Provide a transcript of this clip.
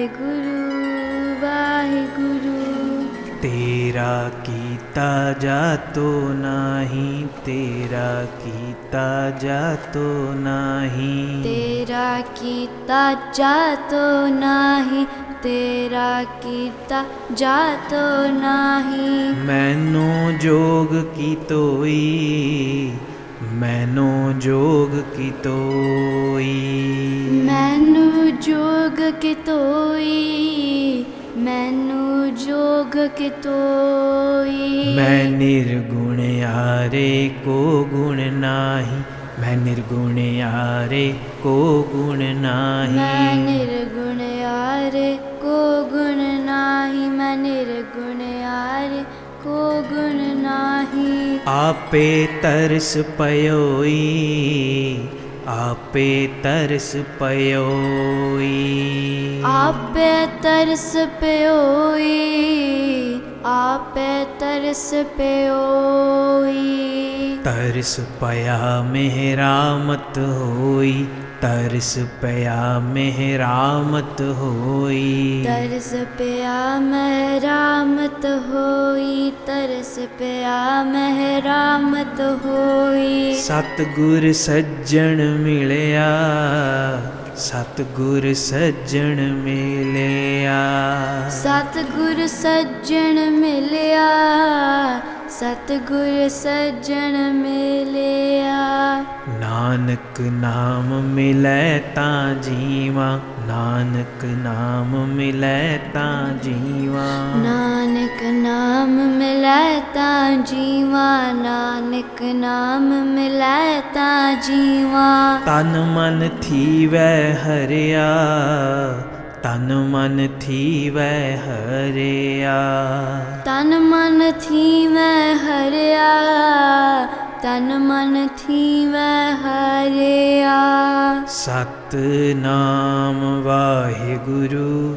ਵਾਹਿਗੁਰੂ ਵਾਹਿਗੁਰੂ। ਤੇਰਾ ਕੀਤਾ ਜਾਤੋ ਨਾਹੀ ਤੇਰਾ ਕੀਤਾ ਜਾਤੋ ਨਾਹੀ। ਤੇਰਾ ਕੀਤਾ ਜਾਤੋ ਨਾਹੀ ਤੇਰਾ ਕੀਤਾ ਜਾਤੋ ਨਾਹੀ। ਮੈਨੂੰ ਜੋਗ ਕੀ ਤੋਈ ਮੈਨੂੰ ਜੋਗ ਕੀ ਤੋਈ। ਜੋਗ ਕਿਤੋਈ ਮੈਨੂੰ ਜੋਗ ਕਿਤੋਈ ਮੈਂ ਨਿਰਗੁਣ ਆਰੇ ਕੋ ਗੁਣ ਨਾਹੀ ਮੈਂ ਨਿਰਗੁਣ ਆਰੇ ਕੋ ਗੁਣ ਮੈਂ ਨਾਹੀ ਨਿਰਗੁਣ ਆਰੇ ਕੋ ਗੁਣ ਨਾਹੀ ਮੈਂ ਨਿਰਗੁਣ ਆਰੇ ਕੋ ਗੁਣ ਨਾਹੀ। ਆਪੇ ਤਰਸ ਪਇਓਈ आपे तरस पयोई आपे तरस पयोई ਆਪੇ ਤਰਸ ਪਿਓਈ। ਤਰਸ ਪਿਆ ਮਿਹਰਾਮਤ ਹੋਈ ਤਰਸ ਪਿਆ ਮਿਹਰਾਮਤ ਹੋਈ। ਤਰਸ ਪਿਆ ਮਹਿਰਾਮਤ ਹੋਈ ਤਰਸ ਪਿਆ ਮਹਿਰਾਮਤ ਹੋਈ। ਸਤਗੁਰ ਸੱਜਣ ਮਿਲਿਆ ਸਤਗੁਰ ਸੱਜਣ ਮਿਲਿਆ। ਸਤਿਗੁਰ ਸੱਜਣ ਮਿਲਿਆ ਸਤਿਗੁਰ ਸੱਜਣ ਮਿਲਿਆ। ਨਾਨਕ ਨਾਮ ਮਿਲੈ ਤਾਂ ਜੀਵਾ ਨਾਨਕ ਨਾਮ ਮਿਲੈ ਤਾਂ ਜੀਵਾ। ਨਾਨਕ ਨਾਮ ਮਿਲੈ ਤਾਂ ਜੀਵਾ ਨਾਨਕ ਨਾਮ ਮਿਲੈ ਤਾਂ ਜੀਵਾ। ਤਨ ਮਨ ਥੀਵੈ ਹਰਿਆ ਤਨ ਮਨ ਥੀਵੈ ਹਰਿਆ। ਤਨ ਮਨ ਥੀਵੈ ਹਰਿਆ ਤਨ ਮਨ ਥੀਵੈ ਹਰਿਆ। ਸਤ ਨਾਮ ਵਾਹਿਗੁਰੂ।